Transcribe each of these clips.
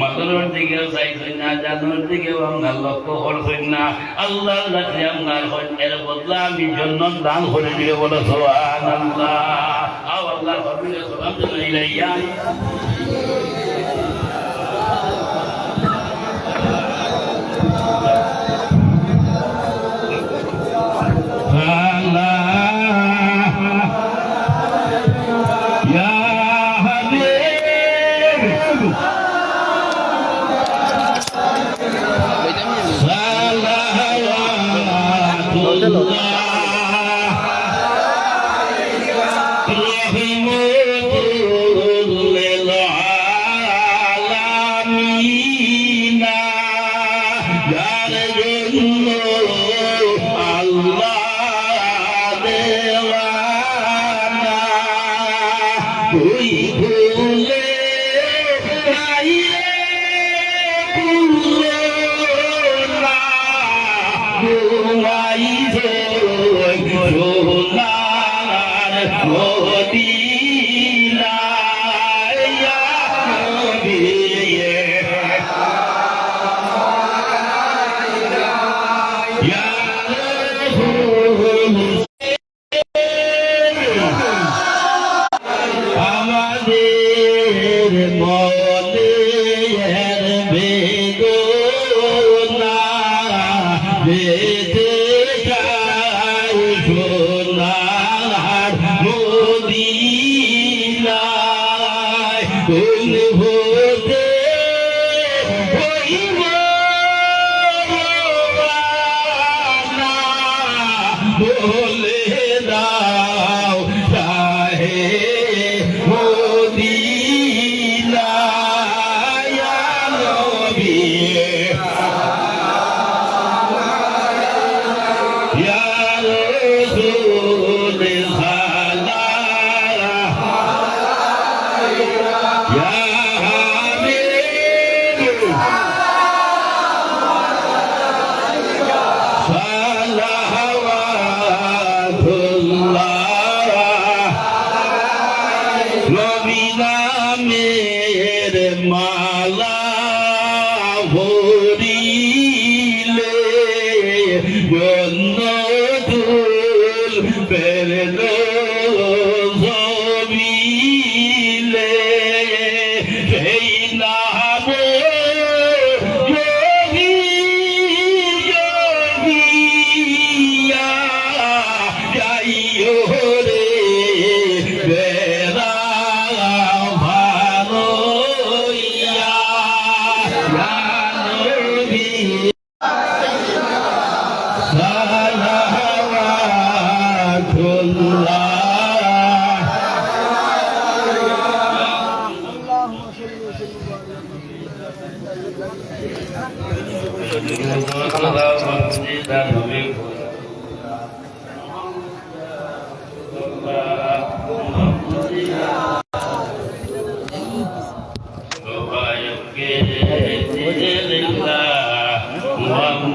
চাই দিকে চাইছেন না জানোর দিকে আপনার লক্ষ্য করছেন না। আল্লাহর কাছে আপনার এর বদলা আমি জন্য দান করে দিকে বলে সোহান আল্লাহ আল্লাহ বলে দাও চাহে মদিনা ইয়া নবী। ইয়া রাসূল ইয়া হাবিব।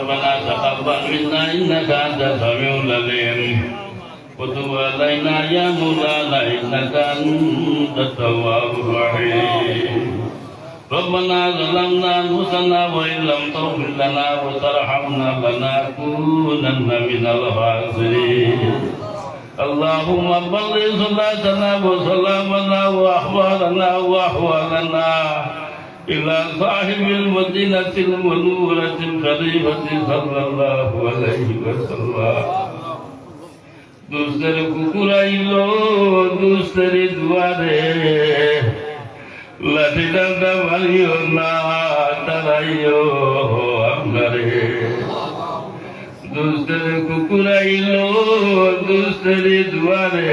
ربنا تقبل منا إنك أنت السميع العليم وتب علينا يا مولانا إنك أنت التواب الرحيم ربنا ظلمنا أنفسنا وإن لم تغفر لنا وترحمنا لنكونن من الخاسرين اللهم بلغ صلاتنا وسلامنا وأحوالنا وأحوالنا إلى صاحب المدينة المنورة الشريفة صلى الله عليه وسلم দুস্তের কুকুরাইল দুস্তের দুয়ারে লাঠি ডান্ডা মারিও না তারাইও আপনারে দুস্তের কুকুরাইল দুস্তের দুয়ারে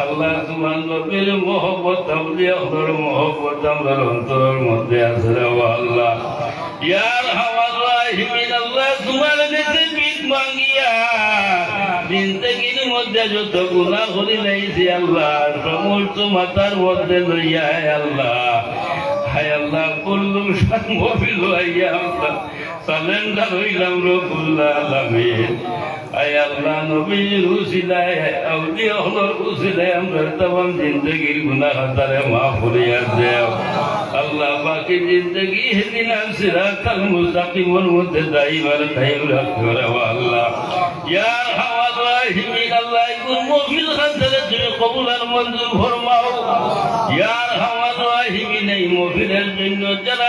আল্লাহ তোমার নবীর মোহব্বত আপনার মোহব্বত আমার অন্তরের মধ্যে আছে রে আল্লাহ। ইয়ার হামার রাহিবিন আল্লাহ তোমার কাছে ভিক মাঙ্গিয়া জিন্দগির মধ্যে যত গুণা করি লাইছি আল্লাহ, সমস্ত মাথার মধ্যে লইয়া আল্লাহ। হায় আল্লাহ কুল্লুম মফিল হইয়া আল্লাহ সালেন্ডার হইলাম রবুল্লাহ আলামিন। আয় আল্লাহ নবীর উসিলায় আউলিয়া উসিলায় আমরা তমাম জিন্দগির গুনাহ খাতারে মাফ করিয়া দেও। আল্লাহ বাকি জিন্দগি হেদিন সিরাতাল মুস্তাকিমের মধ্যে দাইবার দাইম রাখো আল্লাহ, ইয়ার হাওয়ার রাহিমিন আল্লাহ কুল মফিল খাতারে তুমি কবুল আর মঞ্জুর ফরমাও। ইয়ার হাওয়ার রাহিমিন এই মফিলের জন্য যারা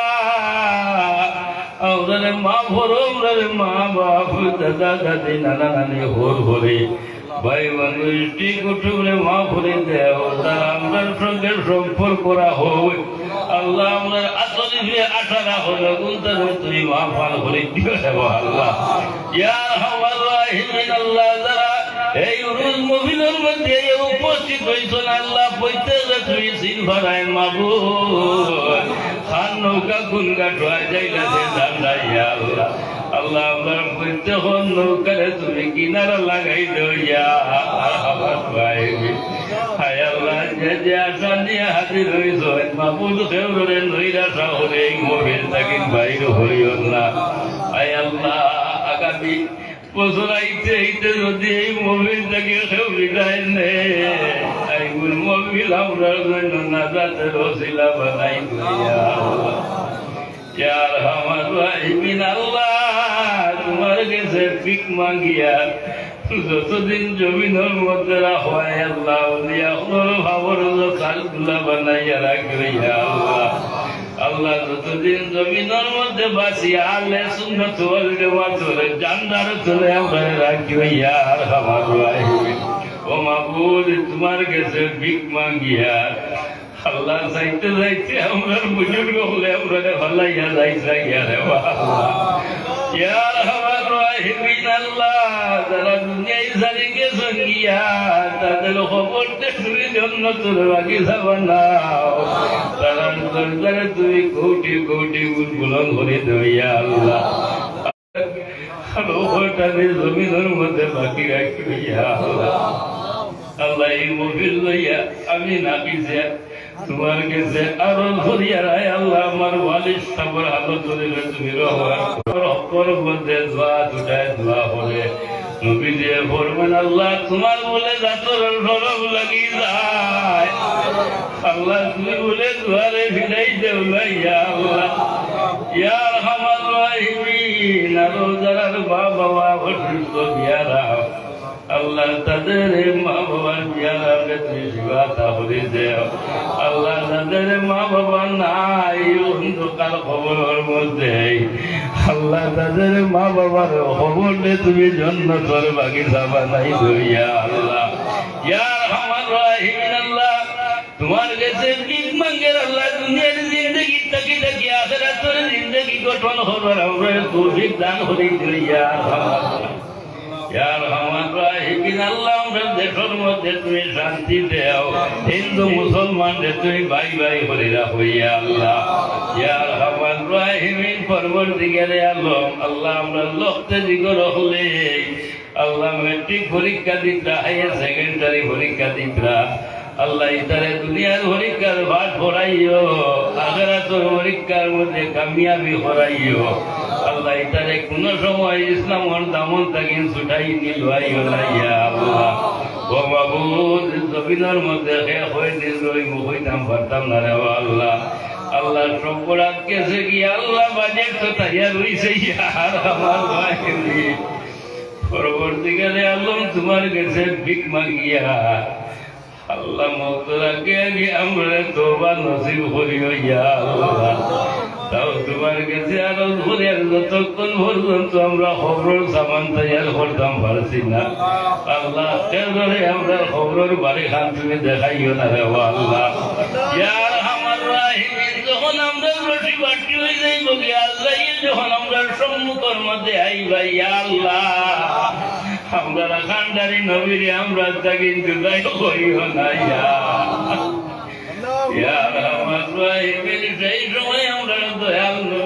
আমাদের মা ভরো আমাদের মা বাপ, দাদা, দাদি, নানা, নানি হোর হরে ভাই বন্ধু স্ত্রী কুটুমরে মা ভরে দেও। তারা আমরা সঙ্গে সম্পর্ক করা হবে আল্লাহ আমরা আসলে ফিরে আশা রাখো গুণ তারে তুই মা ফাল ভরে দিও রে আল্লাহ। ইয়ার আমার রাহিমিন আল্লাহ মহিলার মধ্যে উপস্থিত হয়েছেন আল্লাহ যে তুমি সিলভারায় মাবু খান নৌকা গুনগা ঠোয়া যাইলা যে দাঁড়াইয়া আল্লাহ বইতে হন নৌকারে তুমি কিনারা লাগাই দইয়া হায় আল্লাহ, যে যে আশা নিয়ে হাজির হইছ মাবুদ খেউরে নইরা শহরে মোবিল তাকে বাইর হইও না। হায় আল্লাহ, আগামী আইতে আইতে যদি এই মোবিলটাকে কেউ বিদায় নে। আইগুল মোবিল আমরা জন্য নাজাতের ওসিলা বানাই यार আমার রাহিমিন আল্লাহ, তোমার কাছে পিক মাগিয়া। যতদিন জমিনের মধ্যে হয় আল্লাহ ভাবর কালগুলা বানাইয়া রাখিয়া আল্লাহ। আল্লাহ যতদিন জমিনের মধ্যে বাসি আলে সুন্নত ওয়ালদে মাতরে জান্নার চলে আমরা রাখিয়া আর আমার রাহিমিন ও মাবুদ তোমার কাছে ভিক মাগিয়া। আল্লাহ যাইতে যাইতে আমরা বুজুর্গ হলে আমরা ভালাইয়া যাইছা গিয়ারে ইয়ার আমার রাহিমিন আল্লাহ। যারা দুনিয়ায় সারি শুনে জন্য তোর বাকি মহিল লইয়া আমি নাকি তোমার কাছে আরও ধরিয়া রায় আল্লাহ, আমার ওয়ালিশ সাবর হালত ধরিলে তুমি রহমান দোয়া দুটায় দোয়া হলে নবী দিয়ে বলবেন আল্লাহ তোমার বলে জাতর সরব লাগি যায়। আল্লাহ তুমি বলে দুয়ারে ফিরাই দেও ইয়া আল্লাহ। ইয়ার হামার রাহিমিন, আরও যারা মা বাবা অসুস্থ বিয়ারা আল্লাহ তাদের মা বাবার বিয়ারাকে তুমি শিবা তাহলে দেও। আল্লাহ তাদের মা বাবা নাই অন্ধকার খবর মধ্যে আল্লাহ তাদের মা বাবার খবর নে তুমি জন্ম তোর বাকি সাবা নাই ধরিয়া আল্লাহ। তোমার কাছে আল্লাহ জিন্দগি জিন্দগি গঠন হবার আমরা তৌফিক দান হলে দিলিয়া দেশের মধ্যে তুমি শান্তি দেও হিন্দু মুসলমানদের তুমি ভাই ভাই করে রাখো আল্লাহ ইয়ার আমার রাহিমিন পরবর্তীকালে আলম আল্লাহ আমরা লক্ষ্যে দিগর হলে আল্লাহ মেট্রিক পরীক্ষা দিতরা হায়ার সেকেন্ডারি পরীক্ষা দিতরা আল্লাহ ইতারে দুনিয়ার পরীক্ষার ভাট ভরাইও আখেরাতের পরীক্ষার মধ্যে কামিয়াবি ভরাইও আল্লাহ কোন সময় ইসলামর দামন তাকিন ছুটাই নিল মাবুদ, জমিনের মধ্যে হয়ে মুখইতাম পারতাম না রে আল্লাহ। আল্লাহ সম্পরাত কেছে কি? আল্লাহ বাজেট তো তাইয়া রইছে আমার বাহিনী পরবর্তীকালে আল্লাহ তোমার কাছে ভিক মাগিয়া। আল্লাহ মতরাকে আগে আমরা তোবা নসিব করিও ইয়া আল্লাহ। তাও তোমার কাছে আরও ঘুরে যতক্ষণ পর্যন্ত আমরা খবর সামান তৈয়ার করতাম পারছি না। আল্লাহ ধরে আমরা খবরের বাড়ি খান তুমি দেখাইও না রে আল্লাহ। ইয়ার আমার রাহিমিন যখন আমরা রটি বাটি হয়ে যাই আল্লাহ যখন আমরা সম্মুখের মধ্যে আইবা ইয়া আল্লাহ। আমরা খানদারি নবীরে আমরা তা কিন্তু তাই করিও না ইয়া। ইয়া রহমান রাহিমের সেই সময় আমরা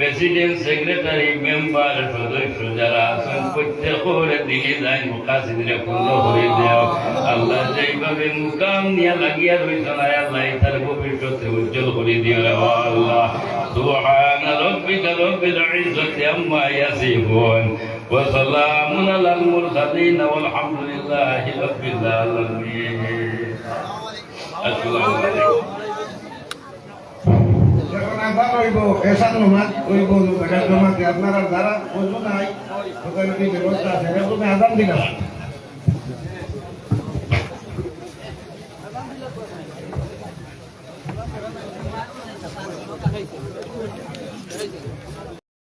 প্রেসিডেন্ট সেক্রেটারি মেম্বার সদস্য যারা আছেন প্রত্যেকরে দিনে যায় মুকাশিদরে পূর্ণ করে দেও আল্লাহ যেইভাবে মুকাম নিয়ে লাগিয়া রয়েছেন আয় আল্লাহ তার ভবিষ্যতে উজ্জ্বল করে দিও রে ও আল্লাহ سبحان ربك رب العزة عما يصفون وسلام على المرسلين والحمد لله رب العالمين السلام عليكم যখন আবার রইব এসান নমাজ রইব নমাজ আপনারা যারা বোঝো নাই ওখানে কি ব্যবস্থা আছে। আদান দিলাম।